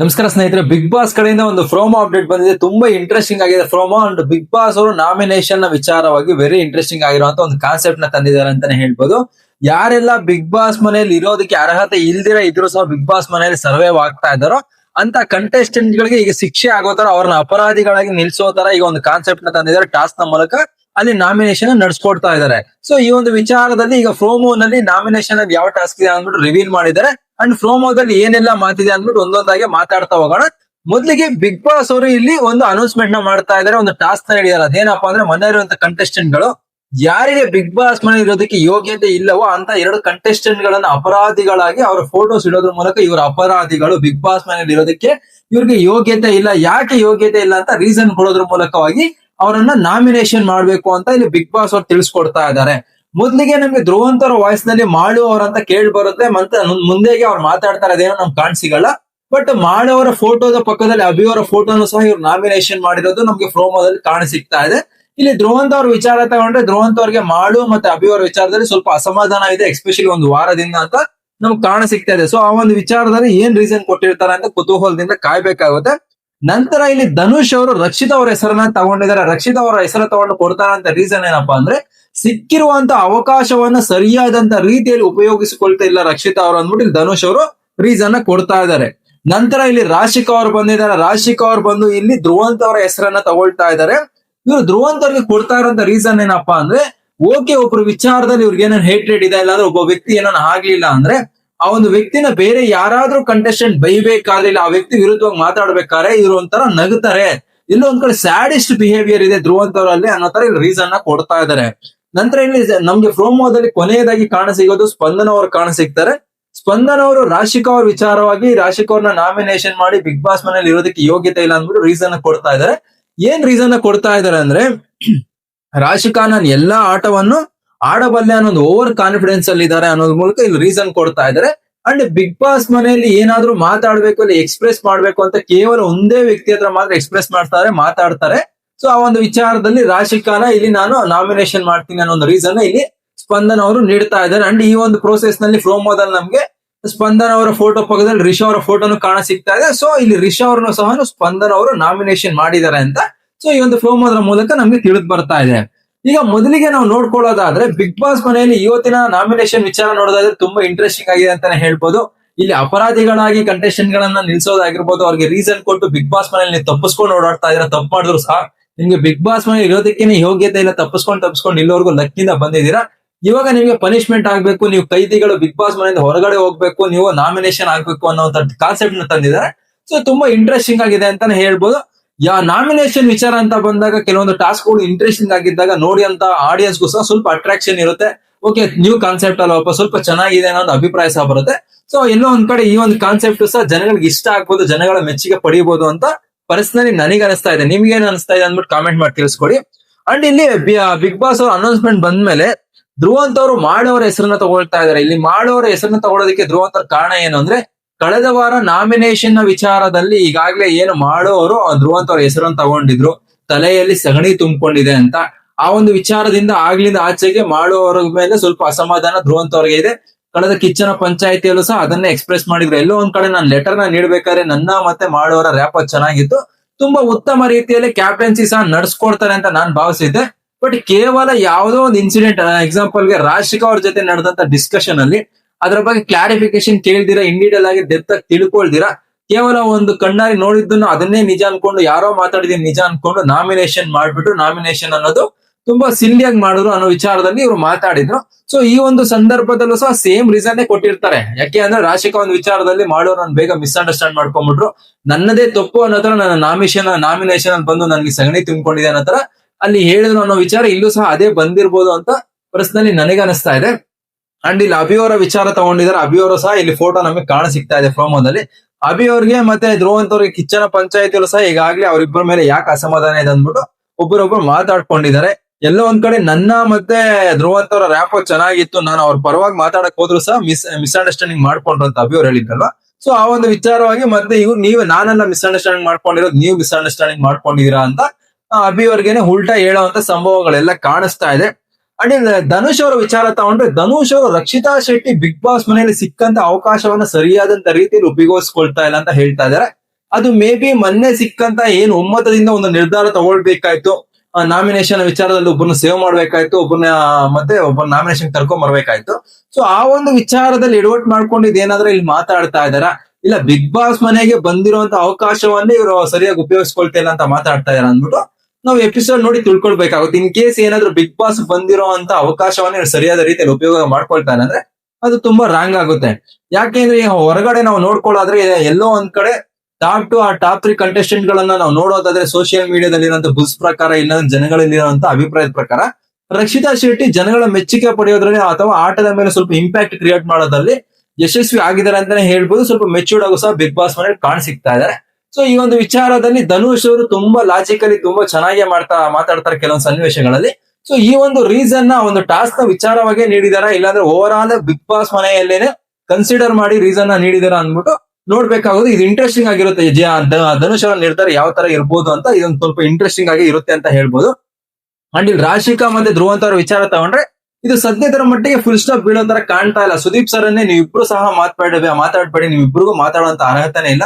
ನಮಸ್ಕಾರ ಸ್ನೇಹಿತರೆ big boss ಕಡೆಯಿಂದ ಒಂದು ಫ್ರೋಮೋ ಅಪ್ಡೇಟ್ ಬಂದಿದೆ. ತುಂಬಾ ಇಂಟ್ರೆಸ್ಟಿಂಗ್ ಆಗಿದೆ. ಫ್ರೋಮೋ ಅಂಡ್ ಬಿಗ್ ಬಾಸ್ ಅವರು ನಾಮಿನೇಷನ್ನ ವಿಚಾರವಾಗಿ ವೆರಿ ಇಂಟ್ರೆಸ್ಟಿಂಗ್ ಆಗಿರುವಂತ ಒಂದು ಕಾನ್ಸೆಪ್ಟ್ನ ತಂದಿದ್ದಾರೆ ಅಂತಾನೆ ಹೇಳ್ಬೋದು. ಯಾರೆಲ್ಲ ಬಿಗ್ ಬಾಸ್ ಮನೆಯಲ್ಲಿ ಇರೋದಕ್ಕೆ ಅರ್ಹತೆ ಇಲ್ದಿರ ಇದ್ರು ಸಹ ಬಿಗ್ ಬಾಸ್ ಮನೆಯಲ್ಲಿ ಸರ್ವೈವ್ ಆಗ್ತಾ ಇದ್ದಾರೋ, ಅಂತ ಕಂಟೆಸ್ಟೆಂಟ್ ಗಳಿಗೆ ಈಗ ಶಿಕ್ಷೆ ಆಗೋ ತರ ಅವ್ರನ್ನ ಅಪರಾಧಿಗಳಾಗಿ ನಿಲ್ಸೋ ತರ ಈಗ ಒಂದು ಕಾನ್ಸೆಪ್ಟ್ನ ತಂದಿದ್ದಾರೆ. ಟಾಸ್ಕ್ನ ಮೂಲಕ ಅಲ್ಲಿ ನಾಮಿನೇಷನ್ ನಡೆಸ್ಕೊಡ್ತಾ ಇದ್ದಾರೆ. ಸೊ ಈ ಒಂದು ವಿಚಾರದಲ್ಲಿ ಈಗ ಫ್ರೋಮೋ ನಲ್ಲಿ ನಾಮಿನೇಷನ್ ಯಾವ ಟಾಸ್ಕ್ ಇದೆ ಅಂದ್ಬಿಟ್ಟು ರಿವೀಲ್ ಮಾಡಿದ್ದಾರೆ. ಅಂಡ್ ಫ್ರೋಮೋದಲ್ಲಿ ಏನೆಲ್ಲ ಮಾತಿದೆ ಅಂದ್ಬಿಟ್ಟು ಒಂದೊಂದಾಗಿ ಮಾತಾಡ್ತಾ ಹೋಗೋಣ. ಮೊದಲಿಗೆ ಬಿಗ್ ಬಾಸ್ ಅವರು ಇಲ್ಲಿ ಒಂದು ಅನೌನ್ಸ್ಮೆಂಟ್ನ ಮಾಡ್ತಾ ಇದಾರೆ, ಒಂದು ಟಾಸ್ಕ್ನ ಹಿಡಿಯಲ್ಲ ಅದೇನಪ್ಪಾ ಅಂದ್ರೆ ಮನೆ ಇರುವಂತ ಕಂಟೆಸ್ಟೆಂಟ್ಗಳು, ಯಾರಿಗೆ ಬಿಗ್ ಬಾಸ್ ಮನೆ ಇರೋದಕ್ಕೆ ಯೋಗ್ಯತೆ ಇಲ್ಲವೋ ಅಂತ ಎರಡು ಕಂಟೆಸ್ಟೆಂಟ್ ಗಳನ್ನ ಅಪರಾಧಿಗಳಾಗಿ ಅವರ ಫೋಟೋಸ್ ಇಡೋದ್ರ ಮೂಲಕ ಇವರ ಅಪರಾಧಿಗಳು ಬಿಗ್ ಬಾಸ್ ಮನೆಯಲ್ಲಿ ಇರೋದಕ್ಕೆ ಇವ್ರಿಗೆ ಯೋಗ್ಯತೆ ಇಲ್ಲ. ಯಾಕೆ ಯೋಗ್ಯತೆ ಇಲ್ಲ ಅಂತ ರೀಸನ್ ಕೊಡೋದ್ರ ಮೂಲಕವಾಗಿ ಅವರನ್ನ ನಾಮಿನೇಷನ್ ಮಾಡ್ಬೇಕು ಅಂತ ಇಲ್ಲಿ ಬಿಗ್ ಬಾಸ್ ಅವ್ರು ತಿಳಿಸ್ಕೊಡ್ತಾ ಇದ್ದಾರೆ. ಮೊದ್ಲಿಗೆ ನಮ್ಗೆ ಧ್ರುವಂತರ ವಾಯ್ಸ್ನಲ್ಲಿ ಮಾಡು ಅವ್ರಂತ ಕೇಳಿ ಬರುತ್ತೆ, ಮತ್ತೆ ಮುಂದೆಗೆ ಅವ್ರು ಮಾತಾಡ್ತಾರೆ, ಅದೇನೋ ನಮ್ಗೆ ಕಾಣಿಸಿಗಲ್ಲ. ಬಟ್ ಮಾಡುವವರ ಫೋಟೋದ ಪಕ್ಕದಲ್ಲಿ ಅಭಿಯವರ ಫೋಟೋನು ಸಹ ಇವ್ರು ನಾಮಿನೇಷನ್ ಮಾಡಿರೋದು ನಮ್ಗೆ ಪ್ರೋಮೋದಲ್ಲಿ ಕಾಣ ಸಿಗ್ತಾ ಇದೆ. ಇಲ್ಲಿ ಧ್ರುವಂತ ಅವ್ರ ವಿಚಾರ ತಗೊಂಡ್ರೆ ಧ್ರುವಂತ ಅವ್ರಿಗೆ ಮಾಡು ಮತ್ತೆ ಅಭಿಯವರ ವಿಚಾರದಲ್ಲಿ ಸ್ವಲ್ಪ ಅಸಮಾಧಾನ ಇದೆ ಎಸ್ಪೆಷಲಿ ಒಂದು ವಾರದಿಂದ ಅಂತ ನಮ್ಗೆ ಕಾಣ ಸಿಗ್ತಾ ಇದೆ. ಸೊ ಆ ಒಂದು ವಿಚಾರದಲ್ಲಿ ಏನ್ ರೀಸನ್ ಕೊಟ್ಟಿರ್ತಾರೆ ಅಂತ ಕುತೂಹಲದಿಂದ ಕಾಯ್ಬೇಕಾಗುತ್ತೆ. ನಂತರ ಇಲ್ಲಿ ಧನುಷ್ ಅವರು ರಕ್ಷಿತ್ ಅವರ ಹೆಸರನ್ನ ತಗೊಂಡಿದ್ದಾರೆ. ರಕ್ಷಿತ್ ಅವರ ಹೆಸರು ತಗೊಂಡು ಕೊಡ್ತಾರೆ ಅಂತ ರೀಸನ್ ಏನಪ್ಪಾ ಅಂದ್ರೆ ಸಿಕ್ಕಿರುವಂತ ಅವಕಾಶವನ್ನ ಸರಿಯಾದಂತ ರೀತಿಯಲ್ಲಿ ಉಪಯೋಗಿಸಿಕೊಳ್ತಾ ಇಲ್ಲ ರಕ್ಷಿತಾ ಅವರು ಅಂದ್ಬಿಟ್ಟು ಇಲ್ಲಿ ಧನುಷ್ ಅವರು ರೀಸನ್ ಕೊಡ್ತಾ ಇದ್ದಾರೆ. ನಂತರ ಇಲ್ಲಿ ರಾಶಿಕಾ ಅವರು ಬಂದಿದ್ದಾರೆ. ರಾಶಿಕ್ ಅವರು ಬಂದು ಇಲ್ಲಿ ಧ್ರುವಂತ ಅವರ ಹೆಸರನ್ನ ತಗೊಳ್ತಾ ಇದ್ದಾರೆ. ಇವರು ಧ್ರುವಂತ್ ಅವ್ರಿಗೆ ಕೊಡ್ತಾ ಇರೋಂತ ರೀಸನ್ ಏನಪ್ಪಾ ಅಂದ್ರೆ ಓಕೆ ಒಬ್ರು ವಿಚಾರದಲ್ಲಿ ಇವ್ರಿಗೆ ಏನೇನು ಹೇಟ್ರೇಟ್ ಇದೆ, ಇಲ್ಲಾಂದ್ರೆ ಒಬ್ಬ ವ್ಯಕ್ತಿ ಏನಾನ ಆಗ್ಲಿಲ್ಲ ಅಂದ್ರೆ, ಆ ಒಂದು ವ್ಯಕ್ತಿನ ಬೇರೆ ಯಾರಾದ್ರೂ ಕಂಟೆಸ್ಟೆಂಟ್ ಬೈಬೇಕಾದ್ರೆ ಆ ವ್ಯಕ್ತಿ ವಿರುದ್ಧವಾಗಿ ಮಾತಾಡ್ಬೇಕಾದ್ರೆ ಇವ್ರು ಒಂಥರ ನಗುತ್ತಾರೆ ಇಲ್ಲೊಂದ್ ಕಡೆ ಸ್ಯಾಡಿಸ್ಟ್ ಬಿಹೇವಿಯರ್ ಇದೆ ಧ್ರುವಂತವರಲ್ಲಿ ಅನ್ನೋ ತರ ಇಲ್ಲಿ ರೀಸನ್ನ ಕೊಡ್ತಾ ಇದ್ದಾರೆ. ನಂತರ ಇಲ್ಲಿ ನಮ್ಗೆ ಪ್ರೋಮೋದಲ್ಲಿ ಕೊನೆಯದಾಗಿ ಕಾಣ ಸಿಗೋದು ಸ್ಪಂದನ ಅವರು ಕಾಣ ಸಿಗ್ತಾರೆ. ಸ್ಪಂದನ ಅವರು ರಾಶಿಕಾ ಅವ್ರ ವಿಚಾರವಾಗಿ ರಾಶಿಕ ಅವ್ರನ್ನ ನಾಮಿನೇಷನ್ ಮಾಡಿ ಬಿಗ್ ಬಾಸ್ ಮನೇಲಿ ಇರೋದಕ್ಕೆ ಯೋಗ್ಯತೆ ಇಲ್ಲ ಅಂದ್ಬಿಟ್ಟು ರೀಸನ್ ಕೊಡ್ತಾ ಇದ್ದಾರೆ. ಏನ್ ರೀಸನ್ ಕೊಡ್ತಾ ಇದಾರೆ ಅಂದ್ರೆ ರಾಶಿಕಾ ನಾನು ಎಲ್ಲಾ ಆಟವನ್ನು ಆಡಬಲ್ಲೆ ಅನ್ನೋದು ಓವರ್ ಕಾನ್ಫಿಡೆನ್ಸ್ ಅಲ್ಲಿ ಇದ್ದಾರೆ ಅನ್ನೋದ್ ಮೂಲಕ ಇಲ್ಲಿ ರೀಸನ್ ಕೊಡ್ತಾ ಇದ್ದಾರೆ. ಅಂಡ್ ಬಿಗ್ ಬಾಸ್ ಮನೆಯಲ್ಲಿ ಏನಾದ್ರೂ ಮಾತಾಡ್ಬೇಕು, ಅಲ್ಲಿ ಎಕ್ಸ್ಪ್ರೆಸ್ ಮಾಡ್ಬೇಕು ಅಂತ ಕೇವಲ ಒಂದೇ ವ್ಯಕ್ತಿ ಹತ್ರ ಮಾತ್ರ ಎಕ್ಸ್ಪ್ರೆಸ್ ಮಾಡ್ತಾರೆ, ಮಾತಾಡ್ತಾರೆ. ಸೊ ಆ ಒಂದು ವಿಚಾರದಲ್ಲಿ ರಾಶಿಕಾನ ಇಲ್ಲಿ ನಾನು ನಾಮಿನೇಷನ್ ಮಾಡ್ತೀನಿ ಅನ್ನೋ ಒಂದು ರೀಸನ್ ಇಲ್ಲಿ ಸ್ಪಂದನ್ ಅವರು ನೀಡ್ತಾ ಇದ್ದಾರೆ. ಅಂಡ್ ಈ ಒಂದು ಪ್ರೋಸೆಸ್ನಲ್ಲಿ ಫ್ರೋಮೋದಲ್ಲಿ ನಮ್ಗೆ ಸ್ಪಂದನ್ ಅವರ ಫೋಟೋ ಪಕ್ಕದಲ್ಲಿ ರಿಷಾ ಅವರ ಫೋಟೋನು ಕಾಣ ಸಿಗ್ತಾ ಇದೆ. ಸೊ ಇಲ್ಲಿ ರಿಷಾ ಅವ್ರನ್ನ ಸಹ ಸ್ಪಂದನ್ ಅವರು ನಾಮಿನೇಷನ್ ಮಾಡಿದ್ದಾರೆ ಅಂತ. ಸೊ ಈ ಒಂದು ಫ್ರೋಮೋದ್ರ ಮೂಲಕ ನಮ್ಗೆ ತಿಳಿದು ಬರ್ತಾ ಇದೆ. ಈಗ ಮೊದಲಿಗೆ ನಾವು ನೋಡ್ಕೊಳ್ಳೋದಾದ್ರೆ ಬಿಗ್ ಬಾಸ್ ಮನೆಯಲ್ಲಿ ಇವತ್ತಿನ ನಾಮಿನೇಷನ್ ವಿಚಾರ ನೋಡೋದಾದ್ರೆ ತುಂಬಾ ಇಂಟ್ರೆಸ್ಟಿಂಗ್ ಆಗಿದೆ ಅಂತಾನೆ ಹೇಳ್ಬೋದು. ಇಲ್ಲಿ ಅಪರಾಧಿಗಳಾಗಿ ಕಂಟೆಸ್ಟೆಂಟ್ ಗಳನ್ನ ನಿಲ್ಸೋದಾಗಿರ್ಬೋದು. ಅವ್ರಿಗೆ ರೀಸನ್ ಕೊಟ್ಟು ಬಿಗ್ ಬಾಸ್ ಮನೆಯಲ್ಲಿ ತಪ್ಪಿಸ್ಕೊಂಡು ಓಡಾಡ್ತಾ ಇದ್ರೆ ತಪ್ಪು ಮಾಡಿದ್ರು ಸಹ ನಿಮ್ಗೆ ಬಿಗ್ ಬಾಸ್ ಮನೆ ಇರೋದಕ್ಕೆ ಯೋಗ್ಯತೆ ಇಲ್ಲ, ತಪ್ಪಿಸ್ಕೊಂಡು ತಪ್ಪಿಸ್ಕೊಂಡು ಇಲ್ಲವರೆಗೂ ಲಕ್ಕಿಂದ ಬಂದಿದ್ದೀರಾ? ಇವಾಗ ನಿಮಗೆ ಪನಿಷ್ಮೆಂಟ್ ಆಗ್ಬೇಕು, ನೀವು ಕೈದಿಗಳು ಬಿಗ್ ಬಾಸ್ ಮನೆಯಿಂದ ಹೊರಗಡೆ ಹೋಗ್ಬೇಕು, ನೀವು ನಾಮಿನೇಷನ್ ಆಗ್ಬೇಕು ಅನ್ನೋ ಕಾನ್ಸೆಪ್ಟ್ನ ತಂದಿದ್ದಾರೆ. ಸೊ ತುಂಬಾ ಇಂಟ್ರೆಸ್ಟಿಂಗ್ ಆಗಿದೆ ಅಂತಾನೆ ಹೇಳ್ಬೋದು. ಯಾ ನಾಮಿನೇಷನ್ ವಿಚಾರ ಅಂತ ಬಂದಾಗ ಕೆಲವೊಂದು ಟಾಸ್ಕ್ಗಳು ಇಂಟ್ರೆಸ್ಟಿಂಗ್ ಆಗಿದ್ದಾಗ ನೋಡಿ ಅಂತ ಆಡಿಯನ್ಸ್ಗೂ ಸಹ ಸ್ವಲ್ಪ ಅಟ್ರಾಕ್ಷನ್ ಇರುತ್ತೆ. ಓಕೆ ನ್ಯೂ ಕಾನ್ಸೆಪ್ಟ್ ಅಲ್ವಪ್ಪ ಸ್ವಲ್ಪ ಚೆನ್ನಾಗಿದೆ ಅನ್ನೋ ಒಂದು ಅಭಿಪ್ರಾಯ ಸಹ ಬರುತ್ತೆ. ಸೊ ಎಲ್ಲೋ ಒಂದ್ ಕಡೆ ಈ ಒಂದು ಕಾನ್ಸೆಪ್ಟ್ ಸಹ ಜನಗಳಿಗೆ ಇಷ್ಟ ಆಗ್ಬೋದು, ಜನಗಳ ಮೆಚ್ಚುಗೆ ಪಡಿಬಹುದು ಅಂತ ಪರ್ಸನಲಿ ನನಗೆ ಅನಿಸ್ತಾ ಇದೆ ನಿಮ್ಗೆ ಏನ್ ಅನಿಸ್ತಾ ಇದೆ ಅಂದ್ಬಿಟ್ಟು ಕಾಮೆಂಟ್ ಮಾಡಿ ತಿಳಿಸ್ಕೊಡಿ. ಅಂಡ್ ಇಲ್ಲಿ ಬಿಗ್ ಬಾಸ್ ಅವ್ರ ಅನೌನ್ಸ್ಮೆಂಟ್ ಬಂದ್ಮೇಲೆ ಧ್ರುವಂತ್ ಅವರು ಮಾಡೋರ ಹೆಸರನ್ನ ತಗೊಳ್ತಾ ಇದಾರೆ. ಇಲ್ಲಿ ಮಾಡೋರ ಹೆಸರನ್ನ ತಗೊಳ್ಳೋದಕ್ಕೆ ಧ್ರುವಂತ್ ಅವ್ರ ಕಾರಣ ಏನು ಅಂದ್ರೆ, ಕಳೆದ ವಾರ ನಾಮಿನೇಷನ್ನ ವಿಚಾರದಲ್ಲಿ ಈಗಾಗಲೇ ಏನು ಮಾಡೋರು ಧ್ರುವಂತ್ ಅವ್ರ ಹೆಸರನ್ನು ತಗೊಂಡಿದ್ರು. ತಲೆಯಲ್ಲಿ ಸಗಣಿ ತುಂಬಿಕೊಂಡಿದೆ ಅಂತ. ಆ ಒಂದು ವಿಚಾರದಿಂದ ಆಗ್ಲಿಂದ ಆಚೆಗೆ ಮಾಡುವವರ ಮೇಲೆ ಸ್ವಲ್ಪ ಅಸಮಾಧಾನ ಧ್ರುವಂತ್ ಅವ್ರಿಗೆ ಇದೆ. ಕಳೆದ ಕಿಚ್ಚನ ಪಂಚಾಯತಿಯಲ್ಲೂ ಸಹ ಅದನ್ನೇ ಎಕ್ಸ್ಪ್ರೆಸ್ ಮಾಡಿದ್ರು. ಎಲ್ಲೋ ಒಂದ್ ಕಡೆ ನಾನು ಲೆಟರ್ನ ನೀಡ್ಬೇಕಾದ್ರೆ ನನ್ನ ಮತ್ತೆ ಮಾಡೋರ ರ್ಯಾಪ್ ಚೆನ್ನಾಗಿತ್ತು. ತುಂಬಾ ಉತ್ತಮ ರೀತಿಯಲ್ಲಿ ಕ್ಯಾಪ್ಟನ್ಸಿ ಸಹ ನಡ್ಸ್ಕೊಡ್ತಾರೆ ಅಂತ ನಾನು ಭಾವಿಸಿದ್ದೆ. ಬಟ್ ಕೇವಲ ಯಾವುದೋ ಒಂದು ಇನ್ಸಿಡೆಂಟ್ ಎಕ್ಸಾಂಪಲ್ಗೆ ರಾಶಿಕಾ ಅವ್ರ ಜೊತೆ ನಡೆದಂತ ಡಿಸ್ಕಷನ್ ಅಲ್ಲಿ ಅದ್ರ ಬಗ್ಗೆ ಕ್ಲಾರಿಫಿಕೇಶನ್ ಕೇಳ್ದಿರಾ ಇಂಡಿವಿಜುವಲ್ ಆಗಿ ಡೆತ್ ಆಗಿ ತಿಳ್ಕೊಳ್ದಿರಾ, ಕೇವಲ ಒಂದು ಕಣ್ಣಾರಿ ನೋಡಿದ್ದನ್ನು ಅದನ್ನೇ ನಿಜ ಅನ್ಕೊಂಡು, ಯಾರೋ ಮಾತಾಡಿದೀನಿ ನಿಜ ಅನ್ಕೊಂಡು ನಾಮಿನೇಷನ್ ಮಾಡ್ಬಿಟ್ಟು ನಾಮಿನೇಷನ್ ಅನ್ನೋದು ತುಂಬಾ ಸಿಲ್ಲಿಯಾಗಿ ಮಾಡಿದ್ರು ಅನ್ನೋ ವಿಚಾರದಲ್ಲಿ ಇವರು ಮಾತಾಡಿದ್ರು. ಸೊ ಈ ಒಂದು ಸಂದರ್ಭದಲ್ಲೂ ಸಹ ಸೇಮ್ ರೀಸನ್ ಕೊಟ್ಟಿರ್ತಾರೆ. ಯಾಕೆ ಅಂದ್ರೆ ರಾಶಿಕಾ ಒಂದು ವಿಚಾರದಲ್ಲಿ ಮಾಡೋರು ನಾನು ಬೇಗ ಮಿಸ್ಅಂಡರ್ಸ್ಟ್ಯಾಂಡ್ ಮಾಡ್ಕೊಂಡ್ಬಿಟ್ರು. ನನ್ನದೇ ತಪ್ಪು ಅನ್ನೋ ತರ ನನ್ನ ನಾಮಿಷನ್ ನಾಮಿನೇಷನ್ ಅಲ್ಲಿ ಬಂದು ನನಗೆ ಸಗಣಿ ತುಂಬಿಕೊಂಡಿದೆ ಅನ್ನೋ ತರ ಅಲ್ಲಿ ಹೇಳಿದ್ರು ಅನ್ನೋ ವಿಚಾರ ಇಲ್ಲೂ ಸಹ ಅದೇ ಬಂದಿರ್ಬೋದು ಅಂತ ಪರ್ಸನಲಿ ನನಗೆ ಅನಿಸ್ತಾ ಇದೆ. ಅಂಡ್ ಇಲ್ಲಿ ಅಭಿಯವರ ವಿಚಾರ ತಗೊಂಡಿದ್ದಾರೆ. ಅಭಿಯವರು ಸಹ ಇಲ್ಲಿ ಫೋಟೋ ನಮಗೆ ಕಾಣ ಸಿಗ್ತಾ ಇದೆ ಪ್ರೋಮೋದಲ್ಲಿ ಅಭಿ ಅವ್ರಿಗೆ ಮತ್ತೆ ಧ್ರುವಂತ್ ಅವ್ರಿಗೆ ಕಿಚ್ಚನ ಪಂಚಾಯತಿಯಲ್ಲೂ ಸಹ ಈಗಾಗಲೇ ಅವರಿಬ್ಬರ ಮೇಲೆ ಯಾಕೆ ಅಸಮಾಧಾನ ಇದೆ ಅಂದ್ಬಿಟ್ಟು ಒಬ್ಬರೊಬ್ರು ಮಾತಾಡ್ಕೊಂಡಿದ್ದಾರೆ. ಎಲ್ಲೋ ಒಂದ್ ಕಡೆ ನನ್ನ ಮತ್ತೆ ಧ್ರುವಂತ್ ಅವರ ರ್ಯಾಪ್ ಚೆನ್ನಾಗಿತ್ತು. ನಾನು ಅವ್ರ ಪರವಾಗಿ ಮಾತಾಡಕ್ ಹೋದ್ರು ಸಹ ಮಿಸ್ ಮಿಸ್ಅಂಡರ್ಸ್ಟ್ಯಾಂಡಿಂಗ್ ಮಾಡ್ಕೊಂಡ್ರು ಅಂತ ಅಭಿ ಅವ್ರು ಹೇಳಿದ್ರಲ್ವಾ ಸೊ ಆ ಒಂದು ವಿಚಾರವಾಗಿ ಮತ್ತೆ ಇವ್ರು, ನೀವು ನಾನೆಲ್ಲ ಮಿಸ್ಅಂಡರ್ಸ್ಟ್ಯಾಂಡಿಂಗ್ ಮಾಡ್ಕೊಂಡಿರೋದು, ನೀವು ಮಿಸ್ಅಂಡರ್ಸ್ಟ್ಯಾಂಡಿಂಗ್ ಮಾಡ್ಕೊಂಡಿದೀರಾ ಅಂತ ಅಭಿ ಅವ್ರಿಗೇನೆ ಉಲ್ಟಾ ಹೇಳೋವಂತ ಸಂಭವಗಳೆಲ್ಲ ಕಾಣಿಸ್ತಾ ಇದೆ. ಅಂಡ್ ಧನುಷ್ ಅವರ ವಿಚಾರ ತಗೊಂಡ್ರೆ, ಧನುಷ್ ಅವರು ರಕ್ಷಿತಾ ಶೆಟ್ಟಿ ಬಿಗ್ ಬಾಸ್ ಮನೆಯಲ್ಲಿ ಸಿಕ್ಕಂತ ಅವಕಾಶವನ್ನ ಸರಿಯಾದಂತ ರೀತಿಯಲ್ಲಿ ಉಪಯೋಗಿಸ್ಕೊಳ್ತಾ ಇಲ್ಲ ಅಂತ ಹೇಳ್ತಾ ಇದಾರೆ ಅದು ಮೇ ಬಿ ಮೊನ್ನೆ ಸಿಕ್ಕಂತ ಏನ್ ಒಮ್ಮತದಿಂದ ಒಂದು ನಿರ್ಧಾರ ತಗೊಳ್ಬೇಕಾಯ್ತು. ನಾಮಿನೇಷನ್ ವಿಚಾರದಲ್ಲಿ ಒಬ್ಬನ ಸೇವ್ ಮಾಡ್ಬೇಕಾಯ್ತು ಒಬ್ಬನ ಮತ್ತೆ ಒಬ್ಬನ ನಾಮಿನೇಷನ್ ಕರ್ಕೊಂಡ್ ಬರ್ಬೇಕಾಯ್ತು. ಸೊ ಆ ಒಂದು ವಿಚಾರದಲ್ಲಿ ಎಡವಟ್ ಮಾಡ್ಕೊಂಡಿದ್ ಏನಾದ್ರೆ ಇಲ್ಲಿ ಮಾತಾಡ್ತಾ ಇದಾರ ಇಲ್ಲ ಬಿಗ್ ಬಾಸ್ ಮನೆಗೆ ಬಂದಿರುವಂತ ಅವಕಾಶವನ್ನೇ ಇವರು ಸರಿಯಾಗಿ ಉಪಯೋಗಿಸ್ಕೊಳ್ತಿಲ್ಲ ಅಂತ ಮಾತಾಡ್ತಾ ಇದಾರ ಅಂದ್ಬಿಟ್ಟು ನಾವು ಎಪಿಸೋಡ್ ನೋಡಿ ತಿಳ್ಕೊಳ್ಬೇಕಾಗುತ್ತೆ. ಇನ್ ಕೇಸ್ ಏನಾದ್ರು ಬಿಗ್ ಬಾಸ್ ಬಂದಿರುವಂತ ಅವಕಾಶವನ್ನ ಇವ್ರು ಸರಿಯಾದ ರೀತಿಯಲ್ಲಿ ಉಪಯೋಗ ಮಾಡ್ಕೊಳ್ತಾ ಅದು ತುಂಬಾ ರಾಂಗ್ ಆಗುತ್ತೆ. ಯಾಕೆಂದ್ರೆ ಹೊರಗಡೆ ನಾವು ನೋಡ್ಕೊಳ್ಳೋದ್ರೆ ಎಲ್ಲೋ ಒಂದ್ ಕಡೆ ಟಾಪ್ ಟು ಆ ಟಾಪ್ ತ್ರೀ ಕಂಟೆಸ್ಟೆಂಟ್ ಗಳನ್ನ ನಾವು ನೋಡೋದಾದ್ರೆ ಸೋಷಿಯಲ್ ಮೀಡಿಯಾದಲ್ಲಿ ಇರುವಂತ ಬುಸ್ ಪ್ರಕಾರ ಇಲ್ಲ ಜನಗಳಲ್ಲಿ ಇರುವಂತ ಅಭಿಪ್ರಾಯದ ಪ್ರಕಾರ ರಕ್ಷಿತಾ ಶೆಟ್ಟಿ ಜನಗಳ ಮೆಚ್ಚುಗೆ ಪಡೆಯೋದ್ರಲ್ಲಿ ಅಥವಾ ಆಟದ ಮೇಲೆ ಸ್ವಲ್ಪ ಇಂಪ್ಯಾಕ್ಟ್ ಕ್ರಿಯೇಟ್ ಮಾಡೋದ್ರಲ್ಲಿ ಯಶಸ್ವಿ ಆಗಿದ್ದಾರೆ ಅಂತಾನೆ ಹೇಳ್ಬೋದು. ಸ್ವಲ್ಪ ಮೆಚ್ಯೂರ್ಡ್ ಆಗೋ ಸಹ ಬಿಗ್ ಬಾಸ್ ಮನೇಲಿ ಕಾಣ್ ಇದ್ದಾರೆ. ಸೊ ಈ ಒಂದು ವಿಚಾರದಲ್ಲಿ ಧನುಷ್ ಅವರು ತುಂಬಾ ಲಾಜಿಕಲಿ ತುಂಬಾ ಚೆನ್ನಾಗಿ ಮಾಡ್ತಾ, ಮಾತಾಡ್ತಾರೆ ಕೆಲವೊಂದು ಸನ್ನಿವೇಶಗಳಲ್ಲಿ. ಸೊ ಈ ಒಂದು ರೀಸನ್ನ, ಒಂದು ಟಾಸ್ಕ್ನ ವಿಚಾರವಾಗಿ ನೀಡಿದಾರ? ಇಲ್ಲಾಂದ್ರೆ ಓವರ್ ಆಲ್ ಬಿಗ್ ಬಾಸ್ ಮನೆಯಲ್ಲೇನೆ ಕನ್ಸಿಡರ್ ಮಾಡಿ ರೀಸನ್ನ ನೀಡಿದಾರ ಅಂದ್ಬಿಟ್ಟು ನೋಡ್ಬೇಕಾಗೋದು ಇದು ಇಂಟ್ರೆಸ್ಟಿಂಗ್ ಆಗಿರುತ್ತೆ. ಧನುಷ್ ಅವರ ನಿರ್ಧಾರ ಯಾವ ತರ ಇರ್ಬೋದು ಅಂತ ಇದೊಂದು ಸ್ವಲ್ಪ ಇಂಟ್ರೆಸ್ಟಿಂಗ್ ಆಗಿ ಇರುತ್ತೆ ಅಂತ ಹೇಳ್ಬೋದು. ಅಂಡ್ ಇಲ್ಲಿ ರಾಶಿಕಾ ಮತ್ತೆ ಧ್ರುವಂತ ಅವರ ವಿಚಾರ ತಗೊಂಡ್ರೆ, ಇದು ಸದ್ಯದರ ಮಟ್ಟಿಗೆ ಫುಲ್ ಸ್ಟಾಪ್ ಬೀಳೋ ತರ ಕಾಣ್ತಾ ಇಲ್ಲ. ಸುದೀಪ್ ಸರ್ ಅನ್ನೇ ನೀವಿಬ್ರು ಸಹ ಮಾತಾಡಬೇಡಿ, ಮಾತಾಡ್ಬೇಡಿ, ನೀವಿಬ್ರಿಗೂ ಮಾತಾಡುವಂತ ಅರ್ಹತೆನೇ ಇಲ್ಲ.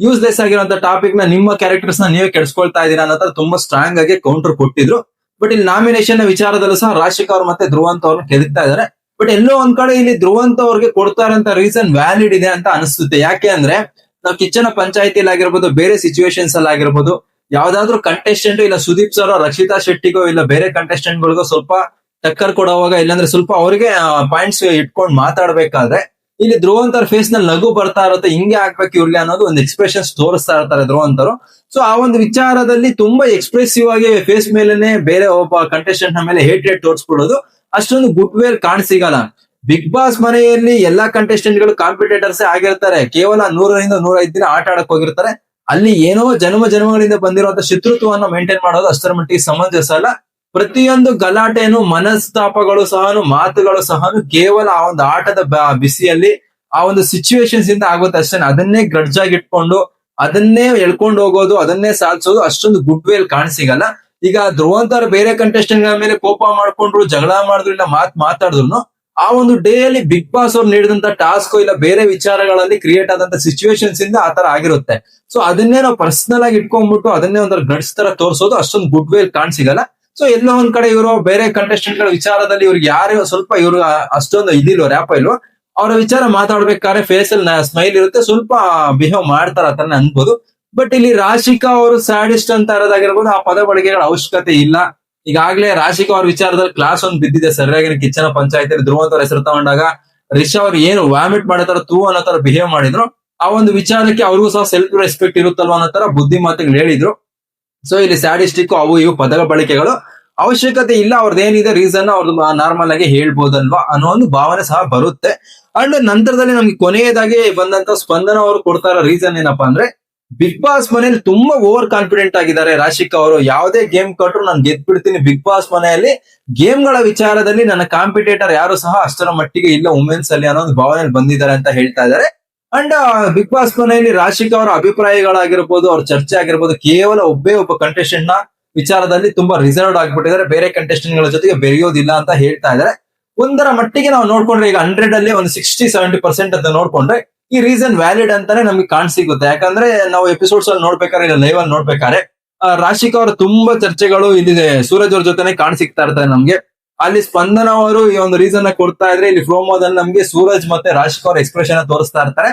ಯೂಸ್ಲೆಸ್ ಆಗಿರುವಂತ ಟಾಪಿಕ್ನ ನಿಮ್ಮ ಕ್ಯಾರೆಕ್ಟರ್ಸ್ನ ನೀವೇ ಕೆಡ್ಸ್ಕೊಳ್ತಾ ಇದೀರಾ ಅನ್ನೋ ತುಂಬಾ ಸ್ಟ್ರಾಂಗ್ ಆಗಿ ಕೌಂಟರ್ ಕೊಟ್ಟಿದ್ರು. ಬಟ್ ಇಲ್ಲಿ ನಾಮಿನೇಷನ್ ವಿಚಾರದಲ್ಲೂ ಸಹ ರಾಶಿಕಾ ಅವ್ರು ಮತ್ತೆ ಧ್ರುವಂತ ಅವ್ರನ್ನ ಕೆದಕ್ತಾ ಇದಾರೆ ಬಟ್ ಎಲ್ಲೋ ಒಂದ್ ಕಡೆ ಇಲ್ಲಿ ಧ್ರುವಂತ ಅವ್ರಿಗೆ ಕೊಡ್ತಾರಂತ ರೀಸನ್ ವ್ಯಾಲಿಡ್ ಇದೆ ಅಂತ ಅನಿಸುತ್ತೆ. ಯಾಕೆ ಅಂದ್ರೆ, ನಾವು ಕಿಚ್ಚನ ಪಂಚಾಯತಿಯಲ್ಲಿ ಆಗಿರ್ಬೋದು, ಬೇರೆ ಸಿಚುವೇಶನ್ಸ್ ಅಲ್ಲಿ ಆಗಿರ್ಬೋದು, ಯಾವ್ದಾದ್ರು ಕಂಟೆಸ್ಟೆಂಟ್ ಇಲ್ಲ ಸುದೀಪ್ ಸರ್ ರಕ್ಷಿತಾ ಶೆಟ್ಟಿಗೋ ಇಲ್ಲ ಬೇರೆ ಕಂಟೆಸ್ಟೆಂಟ್ ಗಳಿಗೋ ಸ್ವಲ್ಪ ಟಕ್ಕರ್ ಕೊಡುವಾಗ, ಇಲ್ಲಾಂದ್ರೆ ಸ್ವಲ್ಪ ಅವರಿಗೆ ಪಾಯಿಂಟ್ಸ್ ಇಟ್ಕೊಂಡು ಮಾತಾಡ್ಬೇಕಾದ್ರೆ, ಇಲ್ಲಿ ಧ್ರುವಂತರ ಫೇಸ್ನಲ್ಲಿ ನಗು ಬರ್ತಾ ಇರುತ್ತೆ, ಹಿಂಗೆ ಆಗ್ಬೇಕು ಇವ್ರಿಗೆ ಅನ್ನೋದು ಒಂದು ಎಕ್ಸ್ಪ್ರೆಷನ್ಸ್ ತೋರಿಸ್ತಾ ಇರ್ತಾರೆ ಧ್ರುವಂತರು ಸೊ ಆ ಒಂದು ವಿಚಾರದಲ್ಲಿ ತುಂಬಾ ಎಕ್ಸ್ಪ್ರೆಸಿವ್ ಆಗಿ ಫೇಸ್ ಮೇಲೆನೆ ಬೇರೆ ಒಬ್ಬ ಕಂಟೆಸ್ಟೆಂಟ್ನ ಮೇಲೆ ಹೇಟ್ ರೇಟ್ ತೋರಿಸ್ಬಿಡೋದು ಅಷ್ಟೊಂದು ಗುಡ್ ವೇರ್ ಕಾಣ ಸಿಗಲ್ಲ. ಬಿಗ್ ಬಾಸ್ ಮನೆಯಲ್ಲಿ ಎಲ್ಲಾ ಕಂಟೆಸ್ಟೆಂಟ್ಗಳು ಕಾಂಪಿಟೇಟರ್ಸ್ ಆಗಿರ್ತಾರೆ. ಕೇವಲ ನೂರರಿಂದ ನೂರೈದು ದಿನ ಆಟ ಆಡಕ್ ಹೋಗಿರ್ತಾರೆ. ಅಲ್ಲಿ ಏನೋ ಜನ್ಮ ಜನ್ಮಗಳಿಂದ ಬಂದಿರುವಂತ ಶತ್ರುತ್ವವನ್ನು ಮೇಂಟೈನ್ ಮಾಡೋದು ಅಷ್ಟರ ಮಟ್ಟಿಗೆ ಸಮಂಜಸ ಅಲ್ಲ. ಪ್ರತಿಯೊಂದು ಗಲಾಟೆನು ಮನಸ್ತಾಪಗಳು ಸಹ ಮಾತುಗಳು ಸಹ ಕೇವಲ ಆ ಒಂದು ಆಟದ ಬಿಸಿಯಲ್ಲಿ ಆ ಒಂದು ಸಿಚುವೇಶನ್ಸ್ ಇಂದ ಆಗುತ್ತೆ ಅಷ್ಟೇ ಅದನ್ನೇ ಗ್ರಡ್ಜಾಗಿ ಇಟ್ಕೊಂಡು ಅದನ್ನೇ ಎಳ್ಕೊಂಡು ಹೋಗೋದು, ಅದನ್ನೇ ಸಾಧಿಸೋದು ಅಷ್ಟೊಂದು ಗುಡ್ ವೇಲ್ ಕಾಣಸಿಗಲ್ಲ ಈಗ ಧ್ರುವಂತರ ಬೇರೆ ಕಂಟೆಸ್ಟೆಂಟ್ಗಳ ಮೇಲೆ ಕೋಪ ಮಾಡ್ಕೊಂಡ್ರು, ಜಗಳ ಮಾಡಿದ್ರು, ಇಲ್ಲ ಮಾತ್ ಮಾತಾಡಿದ್ರು ಆ ಒಂದು ಡೇ ಅಲ್ಲಿ ಬಿಗ್ ಬಾಸ್ ಅವ್ರು ನೀಡಿದಂತ ಟಾಸ್ಕ್ ಇಲ್ಲ, ಬೇರೆ ವಿಚಾರಗಳಲ್ಲಿ ಕ್ರಿಯೇಟ್ ಆದಂತ ಸಿಚುವೇಶನ್ಸ್ ಇಂದ ಆತರ ಆಗಿರುತ್ತೆ. ಸೊ ಅದನ್ನೇ ನಾವು ಪರ್ಸನಲ್ ಆಗಿ ಇಟ್ಕೊಂಡ್ಬಿಟ್ಟು ಅದನ್ನೇ ಒಂಥರ ಗಡ್ಸ್ ತರ ತೋರಿಸೋದು, ಅಷ್ಟೊಂದು ಗುಡ್ ವೇಲ್ ಕಾಣಿಸಿಗಲ್ಲ ಸೊ ಎಲ್ಲೋ ಒಂದ್ ಕಡೆ ಇವರು ಬೇರೆ ಕಂಟೆಸ್ಟೆಂಟ್ಗಳ ವಿಚಾರದಲ್ಲಿ ಇವ್ರಿಗೆ ಯಾರು ಸ್ವಲ್ಪ ಇವ್ರು ಅಷ್ಟೊಂದು ಇದಿಲ್ವ, ರ್ಯಾಪ ಇಲ್ವೋ, ಅವರ ವಿಚಾರ ಮಾತಾಡ್ಬೇಕಾದ್ರೆ ಫೇಸ್ ಅಲ್ಲಿ ಸ್ಮೈಲ್ ಇರುತ್ತೆ, ಸ್ವಲ್ಪ ಬಿಹೇವ್ ಮಾಡ್ತಾರ ಅನ್ಬೋದು. ಬಟ್ ಇಲ್ಲಿ ರಾಶಿಕಾ ಅವರು ಸ್ಯಾಡಿಸ್ಟ್ ಅಂತ ಇರೋದಾಗಿರ್ಬೋದು ಆ ಪದ ಬಳಕೆಗಳ ಅವಶ್ಯಕತೆ ಇಲ್ಲ. ಈಗಾಗಲೇ ರಾಶಿಕಾ ಅವ್ರ ವಿಚಾರದಲ್ಲಿ ಕ್ಲಾಸ್ ಒಂದ್ ಬಿದ್ದಿದೆ. ಸರಿಯಾಗಿ ಕಿಚ್ಚನ ಪಂಚಾಯತ್ ಧ್ರುವಂತರ ಹೆಸರು ತಗೊಂಡಾಗ ರಿಷಾ ಅವ್ರು ಏನು ವಾಮಿಟ್ ಮಾಡೋ ತೂ ಅನ್ನೋ ತರ ಬಿಹೇವ್ ಮಾಡಿದ್ರು. ಆ ಒಂದು ವಿಚಾರಕ್ಕೆ ಅವ್ರಿಗೂ ಸಹ ಸೆಲ್ಫ್ ರೆಸ್ಪೆಕ್ಟ್ ಇರುತ್ತಲ್ವ ಅನ್ನೋ ತರ ಬುದ್ಧಿ ಮಾತುಗಳು ಹೇಳಿದ್ರು. ಸೊ ಇಲ್ಲಿ ಸ್ಯಾಡಿಸ್ಟಿಕ್ ಅವು ಇವು ಪದ ಬಳಕೆಗಳು. ಅವಶ್ಯಕತೆ ಇಲ್ಲ ಅವ್ರದ್ದು ಏನಿದೆ ರೀಸನ್ ಅವ್ರದ್ದು ನಾರ್ಮಲ್ ಆಗಿ ಹೇಳ್ಬೋದಲ್ವಾ ಅನ್ನೋ ಒಂದು ಭಾವನೆ ಸಹ ಬರುತ್ತೆ. ಅಂಡ್ ನಂತರದಲ್ಲಿ ನಮ್ಗೆ ಕೊನೆಯದಾಗಿ ಬಂದಂತ ಸ್ಪಂದನ ಅವರು ಕೊಡ್ತಾರ ರೀಸನ್ ಏನಪ್ಪಾ ಅಂದ್ರೆ ಬಿಗ್ ಬಾಸ್ ಮನೆಯಲ್ಲಿ ತುಂಬಾ ಓವರ್ ಕಾನ್ಫಿಡೆಂಟ್ ಆಗಿದ್ದಾರೆ. ರಾಶಿಕ್ ಅವರು ಯಾವುದೇ ಗೇಮ್ ಕೊಟ್ಟರು ನಾನು ಗೆದ್ಬಿಡ್ತೀನಿ. ಬಿಗ್ ಬಾಸ್ ಮನೆಯಲ್ಲಿ ಗೇಮ್ಗಳ ವಿಚಾರದಲ್ಲಿ ನನ್ನ ಕಾಂಪಿಟೇಟರ್ ಯಾರು ಸಹ ಅಷ್ಟರ ಮಟ್ಟಿಗೆ ಇಲ್ಲ ವುಮೆನ್ಸ್ ಅಲ್ಲಿ ಅನ್ನೋ ಒಂದು ಭಾವನೆಯಲ್ಲಿ ಬಂದಿದ್ದಾರೆ ಅಂತ ಹೇಳ್ತಾ ಇದ್ದಾರೆ. ಅಂಡ್ ಬಿಗ್ ಬಾಸ್ ಮನೆಯಲ್ಲಿ ರಾಶಿಕ್ ಅವರ ಅಭಿಪ್ರಾಯಗಳಾಗಿರ್ಬೋದು, ಅವ್ರ ಚರ್ಚೆ ಆಗಿರ್ಬೋದು, ಕೇವಲ ಒಬ್ಬೇ ಒಬ್ಬ ಕಂಟೆಸ್ಟೆಂಟ್ನ ವಿಚಾರದಲ್ಲಿ ತುಂಬಾ ರಿಸರ್ವ್ ಆಗಿಬಿಟ್ಟಿದ್ದಾರೆ. ಬೇರೆ ಕಂಟೆಸ್ಟೆಂಟ್ಗಳ ಜೊತೆಗೆ ಬೆರೆಯೋದಿಲ್ಲ ಅಂತ ಹೇಳ್ತಾ ಇದ್ದಾರೆ. ಒಂದರ ಮಟ್ಟಿಗೆ ನಾವು ನೋಡ್ಕೊಂಡ್ರೆ ಈಗ ಹಂಡ್ರೆಡ್ ಅಲ್ಲಿ ಒಂದು ಸಿಕ್ಸ್ಟಿ ಸೆವೆಂಟಿ ಪರ್ಸೆಂಟ್ ಅಂತ ನೋಡ್ಕೊಂಡ್ರೆ ಈ ರೀಸನ್ ವ್ಯಾಲಿಡ್ ಅಂತಾನೆ ನಮ್ಗೆ ಕಾಣ್ ಸಿಗುತ್ತೆ ಯಾಕಂದ್ರೆ ನಾವು ಎಪಿಸೋಡ್ಸ್ ಅಲ್ಲಿ ನೋಡ್ಬೇಕಾದ್ರೆ ಇಲ್ಲ ಲೈವ್ ಅಲ್ಲಿ ನೋಡ್ಬೇಕಾದ್ರೆ ರಾಶಿಕ ಅವರ ತುಂಬಾ ಚರ್ಚೆಗಳು ಇಲ್ಲಿದೆ. ಸೂರಜ್ ಅವ್ರ ಜೊತೆನೆ ಕಾಣ್ ಸಿಗ್ತಾ ಇರ್ತದೆ ನಮ್ಗೆ. ಅಲ್ಲಿ ಸ್ಪಂದನ ಅವರು ಈ ಒಂದು ರೀಸನ್ನ ಕೊಡ್ತಾ ಇದ್ರೆ, ಇಲ್ಲಿ ಪ್ರೋಮೋದಲ್ಲಿ ನಮ್ಗೆ ಸೂರಜ್ ಮತ್ತೆ ರಾಶಿಕ ಅವ್ರ ಎಕ್ಸ್ಪ್ರೆಷನ್ ತೋರಿಸ್ತಾ ಇರ್ತಾರೆ.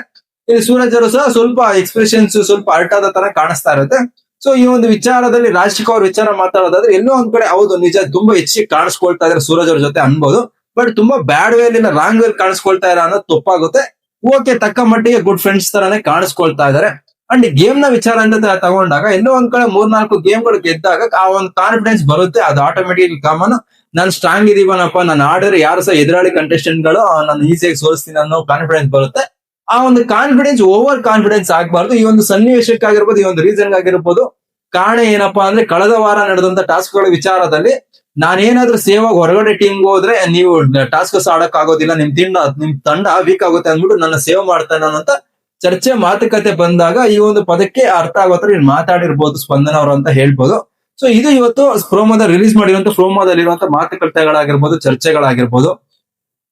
ಇಲ್ಲಿ ಸೂರಜ್ ಅವರು ಸಹ ಸ್ವಲ್ಪ ಎಕ್ಸ್ಪ್ರೆಷನ್ಸ್ ಸ್ವಲ್ಪ ಅರ್ಟ್ ಆದ ತರ ಕಾಣಿಸ್ತಾ ಇರುತ್ತೆ. ಸೊ ಈ ಒಂದು ವಿಚಾರದಲ್ಲಿ ರಾಶಿಕಾ ಅವ್ರ ವಿಚಾರ ಮಾತಾಡೋದಾದ್ರೆ, ಎಲ್ಲೋ ಒಂದ್ ಕಡೆ ಹೌದು, ನಿಜ ತುಂಬಾ ಹೆಚ್ಚಿಗೆ ಕಾಣಿಸ್ಕೊಳ್ತಾ ಇದ್ರೆ ಸೂರಜ್ ಅವ್ರ ಜೊತೆ ಅನ್ಬೋದು. ಬಟ್ ತುಂಬಾ ಬ್ಯಾಡ್ ವೇ ಇಲ್ಲ ರಾಂಗ್ ವೇಲ್ ಕಾಣಿಸ್ಕೊಳ್ತಾ ಇರೋ ಅನ್ನೋದು ತಪ್ಪಾಗುತ್ತೆ. ಓಕೆ, ತಕ್ಕ ಮಟ್ಟಿಗೆ ಗುಡ್ ಫ್ರೆಂಡ್ಸ್ ತರಾನೇ ಕಾಣಿಸ್ಕೊಳ್ತಾ ಇದಾರೆ. ಅಂಡ್ ಗೇಮ್ನ ವಿಚಾರ ಅಂತ ತಗೊಂಡಾಗ ಎಲ್ಲೋ ಒಂದ್ ಕಡೆ ಮೂರ್ನಾಲ್ಕು ಗೇಮ್ಗಳು ಗೆದ್ದಾಗ ಆ ಒಂದು ಕಾನ್ಫಿಡೆನ್ಸ್ ಬರುತ್ತೆ, ಅದು ಆಟೋಮೆಟಿಕ್ ಕಾಮನ್ ನಾನು ಸ್ಟ್ರಾಂಗ್ ಇದೀವನಪ್ಪ, ನಾನು ಆಡಿದ್ರೆ ಯಾರು ಸಹ ಎದುರಾಳಿ ಕಂಟೆಸ್ಟೆಂಟ್ಗಳು ನಾನು ಈಸಿಯಾಗಿ ಸೋಲಿಸ್ತೀನಿ ಅನ್ನೋ ಕಾನ್ಫಿಡೆನ್ಸ್ ಬರುತ್ತೆ. ಆ ಒಂದು ಕಾನ್ಫಿಡೆನ್ಸ್ ಓವರ್ ಕಾನ್ಫಿಡೆನ್ಸ್ ಆಗಬಾರ್ದು. ಈ ಒಂದು ಸನ್ನಿವೇಶಕ್ಕಾಗಿರ್ಬೋದು, ಈ ಒಂದು ರೀಸನ್ ಆಗಿರ್ಬೋದು ಕಾರಣ ಏನಪ್ಪಾ ಅಂದ್ರೆ, ಕಳೆದ ವಾರ ನಡೆದಂತ ಟಾಸ್ಕ್ಗಳ ವಿಚಾರದಲ್ಲಿ ನಾನೇನಾದ್ರೂ ಸೇವ್ ಆಗಿ ಹೊರಗಡೆ ಟೀಮ್ ಹೋದ್ರೆ ನೀವು ಟಾಸ್ಕ್ ಆಡಕ್ ಆಗೋದಿಲ್ಲ, ನಿಮ್ ತಿಂಡ, ನಿಮ್ ತಂಡ ವೀಕ್ ಆಗುತ್ತೆ ಅಂದ್ಬಿಟ್ಟು ನನ್ನ ಸೇವ್ ಮಾಡ್ತಾನೆ ಅಂತ ಚರ್ಚೆ, ಮಾತುಕತೆ ಬಂದಾಗ ಈ ಒಂದು ಪದಕ್ಕೆ ಅರ್ಥ ಆಗೋ ತರ ನೀನ್ ಮಾತಾಡಿರ್ಬೋದು ಸ್ಪಂದನ ಅವರು ಅಂತ ಹೇಳ್ಬೋದು. ಸೊ ಇದು ಇವತ್ತು ಪ್ರೋಮೋದ ರಿಲೀಸ್ ಮಾಡಿರುವಂತ, ಪ್ರೋಮೋದಲ್ಲಿರುವಂತ ಮಾತುಕತೆಗಳಾಗಿರ್ಬೋದು, ಚರ್ಚೆಗಳಾಗಿರ್ಬೋದು.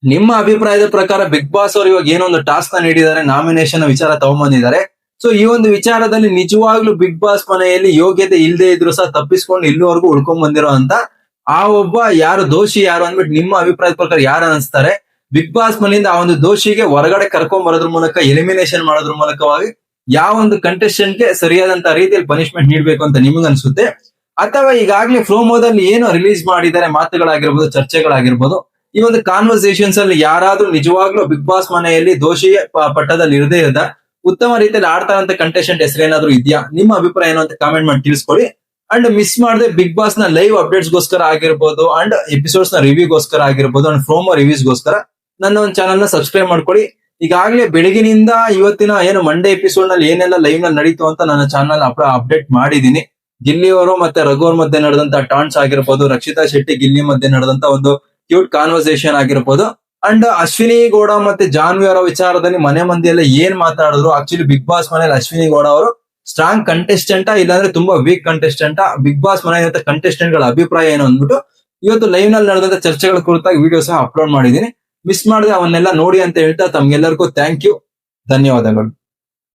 ನಿಮ್ಮ ಅಭಿಪ್ರಾಯದ ಪ್ರಕಾರ ಬಿಗ್ ಬಾಸ್ ಅವರು ಇವಾಗ ಏನೋ ಒಂದು ಟಾಸ್ಕ್ನ ನೀಡಿದ್ದಾರೆ ನಾಮಿನೇಷನ್ ವಿಚಾರ ತಗೊಂಬಂದಿದ್ದಾರೆ. ಸೊ ಈ ಒಂದು ವಿಚಾರದಲ್ಲಿ ನಿಜವಾಗ್ಲೂ ಬಿಗ್ ಬಾಸ್ ಮನೆಯಲ್ಲಿ ಯೋಗ್ಯತೆ ಇಲ್ಲದೆ ಇದ್ರು ಸಹ ತಪ್ಪಿಸ್ಕೊಂಡು ಇಲ್ಲಿವರೆಗೂ ಉಳ್ಕೊಂಡ್ ಬಂದಿರೋ ಅಂತ ಆ ಒಬ್ಬ ಯಾರು ದೋಷಿ ಯಾರು ಅಂದ್ಬಿಟ್ಟು ನಿಮ್ಮ ಅಭಿಪ್ರಾಯದ ಪ್ರಕಾರ ಯಾರು ಅನಿಸ್ತಾರೆ? ಬಿಗ್ ಬಾಸ್ ಮನೆಯಿಂದ ಆ ಒಂದು ದೋಷಿಗೆ ಹೊರಗಡೆ ಕರ್ಕೊಂಡ್ ಬರೋದ್ರ ಮೂಲಕ ಎಲಿಮಿನೇಷನ್ ಮಾಡೋದ್ರ ಮೂಲಕವಾಗಿ ಯಾವ ಒಂದು ಕಂಟೆಸ್ಟೆಂಟ್ಗೆ ಸರಿಯಾದಂತ ರೀತಿಯಲ್ಲಿ ಪನಿಷ್ಮೆಂಟ್ ನೀಡಬೇಕು ಅಂತ ನಿಮಗೆ ಅನ್ಸುತ್ತೆ? ಅಥವಾ ಈಗಾಗಲೇ ಫ್ರೋಮೋದಲ್ಲಿ ಏನು ರಿಲೀಸ್ ಮಾಡಿದ್ದಾರೆ, ಮಾತುಗಳಾಗಿರ್ಬೋದು, ಚರ್ಚೆಗಳಾಗಿರ್ಬೋದು, ಈ ಒಂದು ಕಾನ್ವರ್ಸೇಷನ್ಸ್ ಅಲ್ಲಿ ಯಾರಾದ್ರೂ ನಿಜವಾಗ್ಲೂ ಬಿಗ್ ಬಾಸ್ ಮನೆಯಲ್ಲಿ ದೋಷಿ ಪ- ಪಟ್ಟದಲ್ಲಿ ಇರದೇ ಇರದ ಉತ್ತಮ ರೀತಿಯಲ್ಲಿ ಆಡ್ತಾರಂತ ಕಂಟೆಸ್ಟೆಂಟ್ ಹೆಸರು ಏನಾದ್ರು ಇದೆಯಾ? ನಿಮ್ಮ ಅಭಿಪ್ರಾಯ ಏನು ಅಂತ ಕಾಮೆಂಟ್ ಮಾಡಿ ತಿಳಿಸ್ಕೊಳ್ಳಿ. ಅಂಡ್ ಮಿಸ್ ಮಾಡದೆ ಬಿಗ್ ಬಾಸ್ನ ಲೈವ್ ಅಪ್ಡೇಟ್ಸ್ ಗೋಸ್ಕರ ಆಗಿರ್ಬೋದು ಅಂಡ್ ಎಪಿಸೋಡ್ಸ್ನ ರಿವ್ಯೂಗೋಸ್ಕರ ಆಗಿರ್ಬೋದು ಅಂಡ್ ಪ್ರೋಮೋ ರಿವ್ಯೂಸ್ ಗೋಸ್ಕರ ನನ್ನ ಒಂದು ಚಾನಲ್ನ ಸಬ್ಸ್ಕ್ರೈಬ್ ಮಾಡ್ಕೊಳ್ಳಿ. ಈಗಾಗಲೇ ಬೆಳಗಿನಿಂದ ಇವತ್ತಿನ ಏನು ಮಂಡೇ ಎಪಿಸೋಡ್ನಲ್ಲಿ ಏನೆಲ್ಲ ಲೈವ್ನಲ್ಲಿ ನಡೀತು ಅಂತ ನನ್ನ ಚಾನಲ್ ಅಪ್ಡೇಟ್ ಮಾಡಿದೀನಿ ಗಿಲ್ಲಿ ಅವರು ಮತ್ತೆ ರಘುವರ್ ಮಧ್ಯೆ ನಡೆದಂತ ಟಾನ್ಸ್ ಆಗಿರ್ಬೋದು, ರಕ್ಷಿತಾ ಶೆಟ್ಟಿ ಗಿಲ್ಲಿ ಮಧ್ಯೆ ನಡೆದಂತ ಒಂದು ಕ್ಯೂಟ್ ಕಾನ್ವರ್ಸೇಷನ್ ಆಗಿರ್ಬೋದು. ಅಂಡ್ ಅಶ್ವಿನಿ ಗೌಡ ಮತ್ತೆ ಜಾನ್ವಿ ಅವರ ವಿಚಾರದಲ್ಲಿ ಮನೆ ಮಂದಿ ಎಲ್ಲ ಏನ್ ಮಾತಾಡಿದ್ರು? ಆಕ್ಚುಲಿ ಬಿಗ್ ಬಾಸ್ ಮನೇಲಿ ಅಶ್ವಿನಿ ಗೌಡ ಅವರು ಸ್ಟ್ರಾಂಗ್ ಕಂಟೆಸ್ಟೆಂಟ್ ಇಲ್ಲಾಂದ್ರೆ ತುಂಬಾ ವೀಕ್ ಕಂಟೆಸ್ಟೆಂಟ್ ಬಿಗ್ ಬಾಸ್ ಮನೆ ಕಂಟೆಸ್ಟೆಂಟ್ಗಳ ಅಭಿಪ್ರಾಯ ಏನು ಅಂದ್ಬಿಟ್ಟು, ಇವತ್ತು ಲೈವ್ನಲ್ಲಿ ನಡೆದಂತ ಚರ್ಚೆಗಳ ಕುರಿತಾಗಿ ವಿಡಿಯೋ ಸಹ ಅಪ್ಲೋಡ್ ಮಾಡಿದೀನಿ ಮಿಸ್ ಮಾಡದೆ ಅವನ್ನೆಲ್ಲ ನೋಡಿ ಅಂತ ಹೇಳ್ತಾ ತಮ್ಗೆಲ್ಲರಿಗೂ ಥ್ಯಾಂಕ್ ಯು ಧನ್ಯವಾದಗಳು.